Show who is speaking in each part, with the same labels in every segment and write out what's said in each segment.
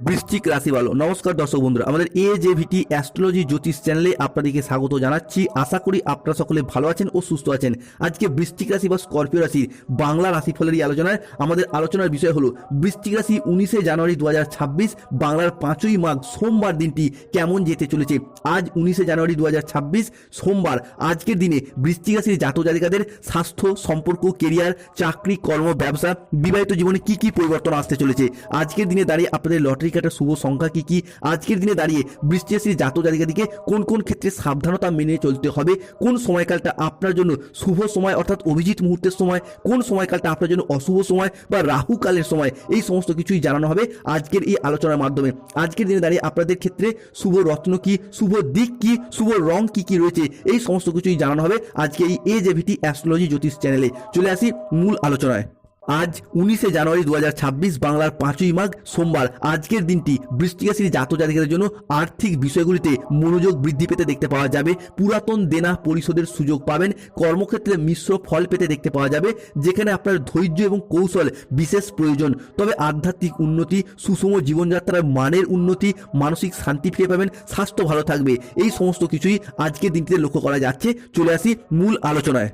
Speaker 1: বৃশ্চিক রাশি ভালো। নমস্কার দর্শক বন্ধুরা, আমাদের এ জে ভিটি অ্যাস্ট্রোলজি জ্যোতিষ চ্যানেলে আপনাদেরকে স্বাগত জানাচ্ছি। আশা করি আপনারা সকলে ভালো আছেন ও সুস্থ আছেন। আজকে বৃশ্চিক রাশি বা স্করপিও রাশির বাংলা রাশিফলের এই আলোচনায় আমাদের আলোচনার বিষয় হলো, বৃশ্চিক রাশি উনিশে জানুয়ারি দু হাজার ছাব্বিশ, বাংলার পাঁচই মাঘ সোমবার দিনটি কেমন যেতে চলেছে? আজ উনিশে জানুয়ারি দু হাজার ছাব্বিশ, সোমবার। আজকের দিনে বৃশ্চিক রাশির জাতক জাতিকাদের স্বাস্থ্য, সম্পর্ক, কেরিয়ার, চাকরি, কর্ম, ব্যবসা, বিবাহিত জীবনে কি কি পরিবর্তন আসতে চলেছে? আজকের দিনে দাঁড়িয়ে আপনাদের লটারি কাটার শুভ সংখ্যা কি কি? আজকের দিনে দাঁড়িয়ে বৃষ্টি রাশির জাতক জাতিকাদিকে কোন কোন ক্ষেত্রে সাবধানতা মেনে চলতে হবে? কোন সময়কালটা আপনার জন্য শুভ সময়, অর্থাৎ অভিজিৎ মুহূর্তের সময়? কোন সময়কালটা আপনার জন্য অশুভ সময় বা রাহু কালের সময়? এই সমস্ত কিছুই জানানো হবে আজকের এই আলোচনার মাধ্যমে। আজকের দিনে দাঁড়িয়ে আপনাদের ক্ষেত্রে শুভ রত্ন কি? শুভ দিক কি? শুভ রং কি কি রয়েছে? এই সমস্ত কিছুই জানানো হবে আজকে এই এ জেভিটি অ্যাস্ট্রোলজি জ্যোতিষ চ্যানেলে চলে আসি মূল আলোচনায়। আজ উনিশে জানুয়ারি দু হাজার ছাব্বিশ, বাংলার পাঁচই মাঘ, সোমবার। আজকের দিনটি বৃষ্টিক রাশির জাতক জাতিকাদের জন্য আর্থিক বিষয়গুলিতে মনোযোগ বৃদ্ধি পেতে দেখতে পাওয়া যাবে। পুরাতন দেনা পরিশোধের সুযোগ পাবেন। কর্মক্ষেত্রে মিশ্র ফল পেতে দেখতে পাওয়া যাবে, যেখানে আপনার ধৈর্য এবং কৌশল বিশেষ প্রয়োজন। তবে আধ্যাত্মিক উন্নতি, সুষম জীবনযাত্রার মানের উন্নতি, মানসিক শান্তি ফিরে পাবেন, স্বাস্থ্য ভালো থাকবে। এই সমস্ত কিছুই আজকের দিনটিতে লক্ষ্য করা যাচ্ছে। চলে আসি মূল আলোচনায়।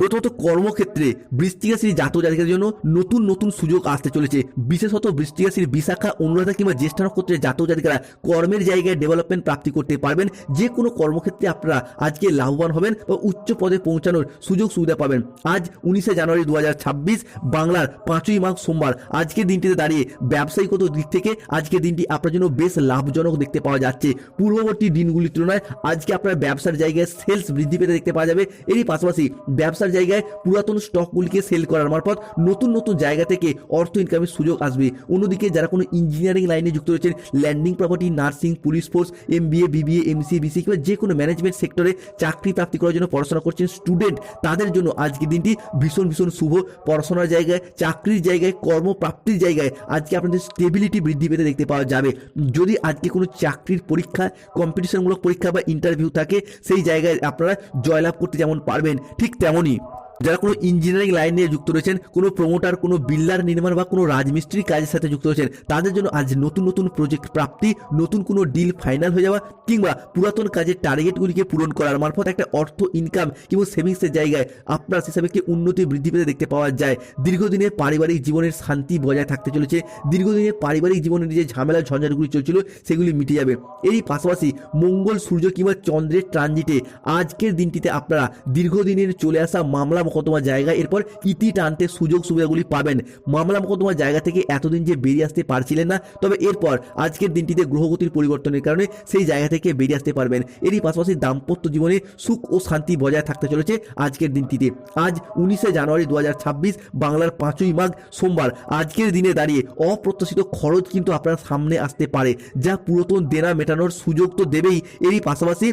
Speaker 1: প্রথমত কর্মক্ষেত্রে বৃষ্টিক রাশির জাতক জন্য নতুন নতুন সুযোগ আসতে চলেছে। বিশেষত বৃষ্টিক রাশির বিশাখা, অনুরাধা কিংবা জ্যেষ্ঠ নক্ষত্রের জাতক জাতিকারা কর্মের জায়গায় ডেভেলপমেন্ট প্রাপ্তি করতে পারবেন। যে কোনো কর্মক্ষেত্রে আপনারা আজকে লাভবান হবেন বা উচ্চ পদে পৌঁছানোর সুযোগ সুবিধা পাবেন। আজ উনিশে জানুয়ারি দু হাজার ছাব্বিশ, বাংলার পাঁচই মাঘ সোমবার। আজকের দিনটিতে দাঁড়িয়ে ব্যবসায়িকত দিক থেকে আজকের দিনটি আপনার জন্য বেশ লাভজনক দেখতে পাওয়া যাচ্ছে। পূর্ববর্তী দিনগুলির তুলনায় আজকে আপনার ব্যবসার জায়গায় সেলস বৃদ্ধি পেতে দেখতে পাওয়া যাবে। এরই পাশাপাশি ব্যবসার জায়গায় পুরাতন স্টকগুলিকে সেল করার মারফত নতুন নতুন জায়গা থেকে অর্থ ইনকামের সুযোগ আসবে। অন্যদিকে যারা কোনো ইঞ্জিনিয়ারিং লাইনে যুক্ত রয়েছেন landing property nursing police force MBA BBA MC BC কিংবা যে কোনো ম্যানেজমেন্ট সেক্টরে চাকরি প্রাপ্তি করার জন্য পড়াশোনা করছেন স্টুডেন্ট তাদের জন্য আজকের দিনটি ভীষণ ভীষণ শুভ। পড়াশোনার জায়গায়, চাকরির জায়গায়, কর্মপ্রাপ্তির জায়গায় আজকে আপনাদের স্টেবিলিটি বৃদ্ধি পেতে দেখতে পাওয়া যাবে। যদি আজকে কোনো চাকরির পরীক্ষা কম্পিটিশনমূলক পরীক্ষা বা ইন্টারভিউ থাকে, সেই জায়গায় আপনারা জয়লাভ করতে যেমন পারবেন, ঠিক তেমনই। যারা কোনো ইঞ্জিনিয়ারিং লাইন নিয়ে যুক্ত রয়েছেন, কোনো প্রমোটার কোনো বিল্ডার নির্মাণ বা কোনো রাজমিস্ত্রির কাজের সাথে যুক্ত রয়েছেন, তাদের জন্য আজ নতুন নতুন প্রজেক্ট প্রাপ্তি, নতুন কোনো ডিল ফাইনাল হয়ে যাওয়া কিংবা পুরাতন কাজের টার্গেটগুলিকে পূরণ করার মারফত একটা অর্থ ইনকাম কিংবা সেভিংসের জায়গায় আপনার হিসাবে কি উন্নতি বৃদ্ধি পেতে দেখতে পাওয়া যায়। দীর্ঘদিনের পারিবারিক জীবনের শান্তি বজায় থাকতে চলেছে। দীর্ঘদিনের পারিবারিক জীবনের যে ঝামেলা, ঝঞ্ঝাটগুলি চলছিল, সেগুলি মিটে যাবে। এরই পাশাপাশি মঙ্গল সূর্য কিংবা চন্দ্রের ট্রানজিটে আজকের দিনটিতে আপনারা দীর্ঘদিনের চলে আসা মামলা মোকদ্দমা জায়গা, এরপর ইতি টানতে সুযোগ সুবিধাগুলি পাবেন। মামলা মোকদ্দমা জায়গা থেকে এতদিন যে বেরিয়ে আসতে পারছিলেন না, তবে এরপর আজকের দিনটিতে গ্রহগতির পরিবর্তনের কারণে সেই জায়গা থেকে বেরিয়ে আসতে পারবেন। এরই পাশাপাশি দাম্পত্য জীবনে সুখ ও শান্তি বজায় থাকতে চলেছে আজকের দিনটিতে। আজ উনিশে জানুয়ারি দু হাজার ছাব্বিশ, বাংলার পাঁচই মাঘ, সোমবার। আজকের দিনে দাঁড়িয়ে অপ্রত্যাশিত খরচ কিন্তু আপনার সামনে আসতে পারে, যা পুরাতন দেনা মেটানোর সুযোগ তো দেবেই। এরই পাশাপাশি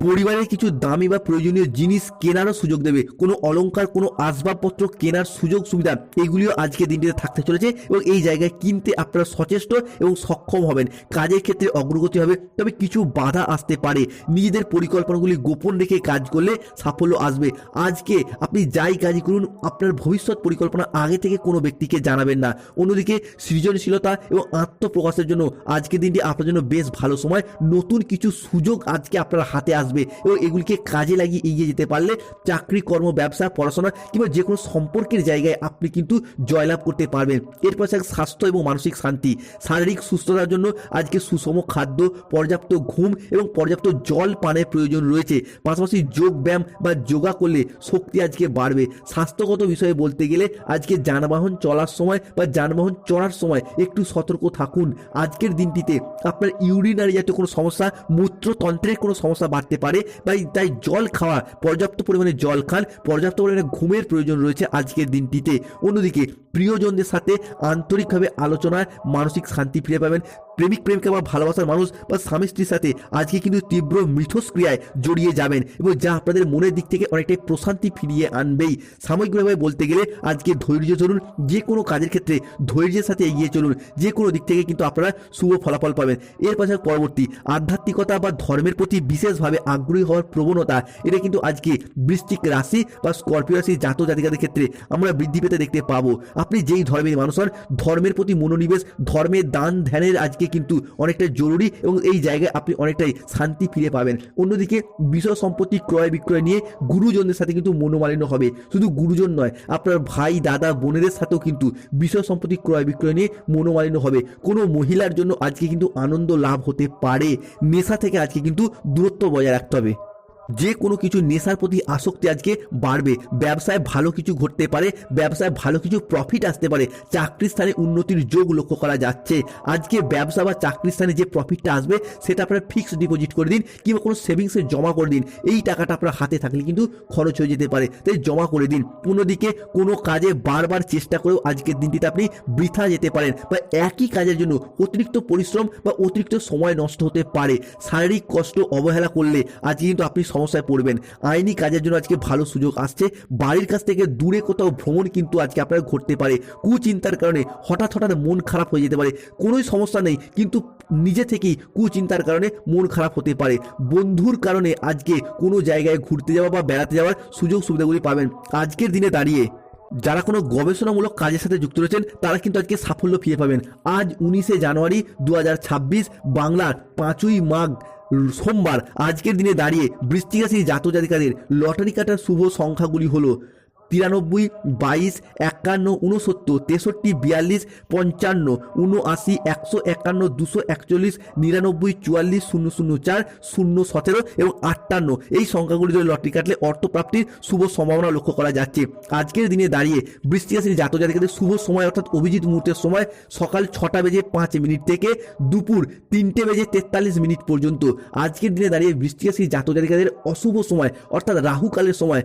Speaker 1: পরিবারের কিছু দামি বা প্রয়োজনীয় জিনিস কেনারও সুযোগ দেবে। কোনো অলংকার, কোনো আসবাবপত্র কেনার সুযোগ সুবিধা এগুলিও আজকে দিনটিতে থাকতে চলেছে এবং এই জায়গায় কিনতে আপনারা সচেষ্ট এবং সক্ষম হবেন। কাজের ক্ষেত্রে অগ্রগতি হবে, তবে কিছু বাধা আসতে পারে। নিজেদের পরিকল্পনাগুলি গোপন রেখে কাজ করলে সাফল্য আসবে। আজকে আপনি যাই কাজই করুন, আপনার ভবিষ্যৎ পরিকল্পনা আগে থেকে কোনো ব্যক্তিকে জানাবেন না। অন্যদিকে সৃজনশীলতা এবং আত্মপ্রকাশের জন্য আজকের দিনটি আপনার জন্য বেশ ভালো সময়। নতুন কিছু সুযোগ আজকে আপনার হাতে আসবে। এবং এগুলিকে কাজে লাগিয়ে এগিয়ে যেতে পারলে চাকরি, কর্ম, ব্যবসা, পড়াশোনা কিংবা যে কোনো সম্পর্কের জায়গায় আপনি কিন্তু জয়লাভ করতে পারবেন। এরপর স্বাস্থ্য এবং মানসিক শান্তি। শারীরিক সুস্থতার জন্য আজকে সুষম খাদ্য, পর্যাপ্ত ঘুম এবং পর্যাপ্ত জল পানের প্রয়োজন রয়েছে। পাশাপাশি যোগ ব্যায়াম বা যোগা করলে শক্তি আজকে বাড়বে। স্বাস্থ্যগত বিষয়ে বলতে গেলে আজকে যানবাহন চলার সময় বা যানবাহন চড়ার সময় একটু সতর্ক থাকুন। আজকের দিনটিতে আপনার ইউরিনারি জাতীয় কোনো সমস্যা, মূত্রতন্ত্রের কোনো সমস্যা বাড়তে পারে। তাই তাই জল খাওয়া, পর্যাপ্ত পরিমাণে জল খান, পর্যাপ্ত পরিমাণে ঘুমের প্রয়োজন রয়েছে আজকের দিনটিতে। অন্যদিকে, প্রিয়জনদের সাথে আন্তরিকভাবে আলোচনায় মানসিক শান্তি ফিরে পাবেন। প্রেমিক, প্রেমিকা বা ভালোবাসার মানুষ বা স্বামী স্ত্রীর সাথে আজকে কিন্তু তীব্র মিথস্ক্রিয়ায় জড়িয়ে যাবেন এবং যা আপনাদের মনের দিক থেকে অনেকটাই প্রশান্তি ফিরিয়ে আনবেই। সাময়িকভাবে বলতে গেলে, আজকে ধৈর্য ধরুন, যে কোনো কাজের ক্ষেত্রে ধৈর্যের সাথে এগিয়ে চলুন, যে কোনো দিক থেকে কিন্তু আপনারা শুভ ফলাফল পাবেন। এর পাশাপাশি পরবর্তী আধ্যাত্মিকতা বা ধর্মের প্রতি বিশেষভাবে আগ্রহী হওয়ার প্রবণতা, এটা কিন্তু আজকে বৃশ্চিক রাশি বা স্করপিও রাশি জাত জাতিকাদের ক্ষেত্রে আমরা বৃদ্ধি পেতে দেখতে পাবো। আপনি যেই ধর্মের মানুষ হন, ধর্মের প্রতি মনোনিবেশ, ধর্মের দান ধ্যানের আজকে কিন্তু অনেকটা জরুরি এবং এই জায়গায় আপনি অনেকটাই শান্তি ফিরে পাবেন। অন্যদিকে বিষয় সম্পত্তি ক্রয় বিক্রয় নিয়ে গুরুজনদের সাথে কিন্তু মনোমালিন্য হবে। শুধু গুরুজন নয়, আপনার ভাই, দাদা, বোনেদের সাথেও কিন্তু বিষয় সম্পত্তি ক্রয় বিক্রয় নিয়ে মনোমালিন্য হবে। কোনো মহিলার জন্য আজকে কিন্তু আনন্দ লাভ হতে পারে। নেশা থেকে আজকে কিন্তু দূরত্ব বজায় রাখতে হবে। যে কোনো কিছু নেশার প্রতি আসক্তি আজকে বাড়বে। ব্যবসায় ভালো কিছু ঘটতে পারে, ব্যবসায় ভালো কিছু প্রফিট আসতে পারে। চাকরির স্থানে উন্নতির যোগ লক্ষ্য করা যাচ্ছে। আজকে ব্যবসা বা চাকরির স্থানে যে প্রফিটটা আসবে, সেটা আপনারা ফিক্সড ডিপোজিট করে দিন কিংবা কোনো সেভিংসে জমা করে দিন। এই টাকাটা আপনার হাতে থাকলে কিন্তু খরচ হয়ে যেতে পারে। তাই জমা করে দিন। অন্যদিকে কোনো কাজে বারবার চেষ্টা করেও আজকের দিনটিতে আপনি বৃথা যেতে পারেন বা একই কাজের জন্য অতিরিক্ত পরিশ্রম বা অতিরিক্ত সময় নষ্ট হতে পারে। শারীরিক কষ্ট অবহেলা করলে আজকে কিন্তু আপনি সমস্যায় পড়বেন। আইনি কাজের জন্য আজকে ভালো সুযোগ আসছে। বাড়ির কাছ থেকে দূরে কোথাও ভ্রমণ কিন্তু আজকে আপনার ঘটতে পারে। কুচিন্তার কারণে হঠাৎ হঠাৎ মন খারাপ হয়ে যেতে পারে। কোনোই সমস্যা নেই, কিন্তু নিজে থেকেই কুচিন্তার কারণে মন খারাপ হতে পারে। বন্ধুর কারণে আজকে কোনো জায়গায় ঘুরতে যাওয়া বা বেড়াতে যাওয়ার সুযোগ সুবিধাগুলি পাবেন। আজকের দিনে দাঁড়িয়ে যারা কোনো গবেষণামূলক কাজের সাথে যুক্ত রয়েছেন, তারা কিন্তু আজকে সাফল্য ফিরে পাবেন। আজ উনিশে জানুয়ারি দু হাজার ছাব্বিশ, বাংলার পাঁচই মাঘ সোমবার আজকের দিনে দাঁড়িয়ে বৃষ্টিকাশী জাতজাতিকাদের লটারি কাটার শুভ সংখ্যাগুলি হলো তিরানব্বই, বাইশ, একান্ন উনসত্তর তেষট্টি, বিয়াল্লিশ, পঞ্চান্ন উনআশি একশো একান্ন, দুশো একচল্লিশ, নিরানব্বই, চুয়াল্লিশ, শূন্য শূন্য চার, শূন্য সতেরো এবং আটান্ন। এই সংখ্যাগুলি ধরে লটারি কাটলে অর্থপ্রাপ্তির শুভ সম্ভাবনা লক্ষ্য করা যাচ্ছে। আজকের দিনে দাঁড়িয়ে বৃষ্টি রাশির জাতক জাতিকাদের শুভ সময় অর্থাৎ অভিজিৎ মুহূর্তের সময় সকাল ছটা বেজে পাঁচ মিনিট থেকে দুপুর তিনটে বেজে তেতাল্লিশ মিনিট পর্যন্ত। আজকের দিনে দাঁড়িয়ে বৃষ্টি রাশির জাতক জাতিকাদের অশুভ সময় অর্থাৎ রাহুকালের সময়।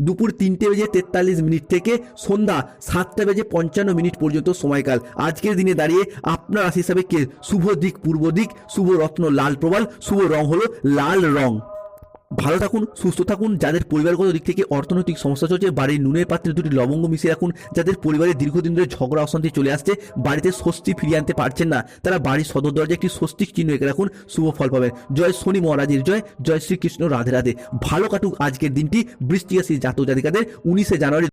Speaker 1: দুপুর তিনটে বেজে তেতাল্লিশ মিনিট থেকে সন্ধ্যা সাতটা বেজে পঞ্চান্ন মিনিট পর্যন্ত সময়কাল। আজকের দিনে দাঁড়িয়ে আপনার রাশি হিসাবে কে শুভ দিক, পূর্ব দিক, শুভ রত্ন লাল প্রবাল, শুভ রং হলো লাল রং। ভালো থাকুন, সুস্থ থাকুন, যাদের পরিবারগত দিক থেকে অর্থনৈতিক সমস্যা চলছে, বাড়ির নুনের পাত্রে দুটি লবঙ্গ মিশিয়ে রাখুন, যাদের পরিবারে দীর্ঘদিন ধরে ঝগড়া, অশান্তি চলে আসছে, বাড়িতে স্বস্তি ফিরিয়ে আনতে পারছেন না, তারা বাড়ির সদর দরজায় একটি স্বস্তিক চিহ্ন এঁকে রাখুন, শুভ ফল পাবেন। জয় শনি মহারাজের জয় জয় শ্রীকৃষ্ণ রাধে রাধে। ভালো কাটুক আজকের দিনটি বৃষ্টি আসি জাতক জাতিকাদের উনিশে জানুয়ারি